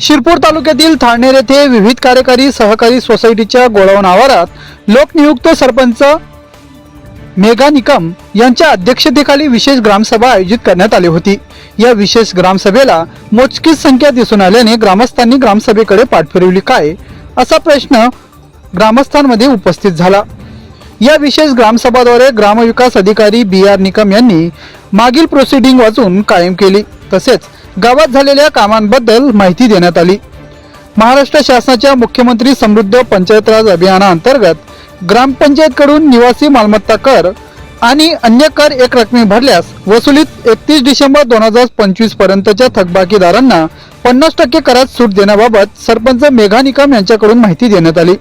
शिरपूर तालुक्यातील थाळनेर येथे विविध कार्यकारी सहकारी सोसायटीच्या गोडाऊन आवारात लोकनियुक्त सरपंच मेघा निकम यांच्या अध्यक्षतेखाली विशेष ग्रामसभा आयोजित करण्यात आली होती. या विशेष ग्रामसभेला मोजकीच संख्या दिसून आल्याने ग्रामस्थांनी ग्रामसभेकडे पाठ फिरवली काय असा प्रश्न ग्रामस्थांमध्ये उपस्थित झाला. या विशेष ग्रामसभाद्वारे ग्रामविकास अधिकारी बी आर निकम यांनी मागील प्रोसिडिंग वाचून कायम केली. तसेच गावात झालेल्या कामांबद्दल माहिती देण्यात आली. महाराष्ट्र शासनाच्या मुख्यमंत्री समृद्ध पंचायत राज अभियानाअंतर्गत ग्रामपंचायतकडून निवासी मालमत्ता कर आणि अन्य कर एक रकमी भरल्यास वसुलीत एकतीस डिसेंबर दोन हजार पंचवीस पर्यंतच्या थकबाकीदारांना पन्नास टक्के करात सूट देण्याबाबत सरपंच मेघा निकम यांच्याकडून माहिती देण्यात आली.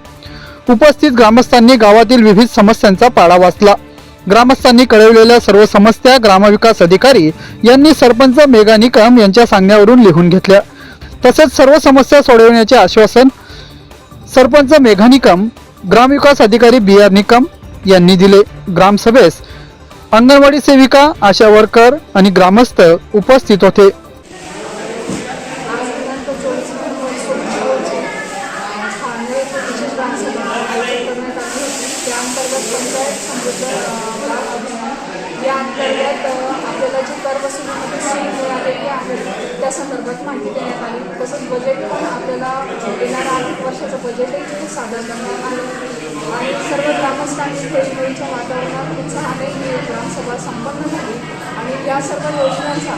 उपस्थित ग्रामस्थांनी गावातील विविध समस्यांचा पाडा वाचला. ग्रामस्थांनी कळवलेल्या सर्व समस्या ग्रामविकास अधिकारी यांनी सरपंच मेघा निकम यांच्या सांगण्यावरून लिहून घेतल्या. तसेच सर्व समस्या सोडवण्याचे आश्वासन सरपंच मेघा निकम ग्रामविकास अधिकारी बी आर निकम यांनी दिले. ग्रामसभेस अंगणवाडी सेविका आशा वर्कर आणि ग्रामस्थ उपस्थित होते. आज नोव्हेंबर सोमवार रोजी ठाणे येथे विशेष ग्रामसभा आयोजित करण्यात आली होती त्या अंतर्गत पंचायत समृद्ध अ, ग्राम अभियान या अंतर्गत अ, आपल्याला जी कर वसुलीमध्ये सूट मिळालेली आहे त्या संदर्भात माहिती देण्यात आली. तसंच बजेट पण आपल्याला येणाऱ्या आर्थिक वर्षाचं बजेटही तिथे सादर करण्यात आलं आणि सर्व ग्रामस्थांनी खेळीमेळीच्या वातावरणात उत्साहाने ही ग्रामसभा संपन्न झाली. आणि या सर्व योजनांचा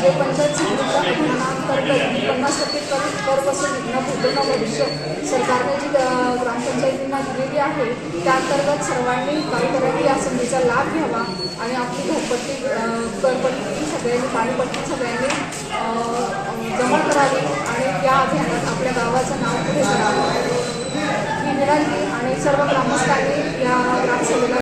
जे पंचायत समृद्ध पन्नास टक्के कर कर वसुली न भूतन भविष्य सरकारने जी ग्रामपंचायतींना दिलेली आहे त्या अंतर्गत सर्वांनी करावी या संधीचा लाभ घ्यावा. आणि आपली घरपट्टी करपट्टी सगळ्यांनी पाणीपट्टी सगळ्यांनी जमा करावी आणि या अभियानात आपल्या गावाचं नाव पुढे करावं. ही विनंती आणि सर्व ग्रामस्थांनी या ग्रामसभेला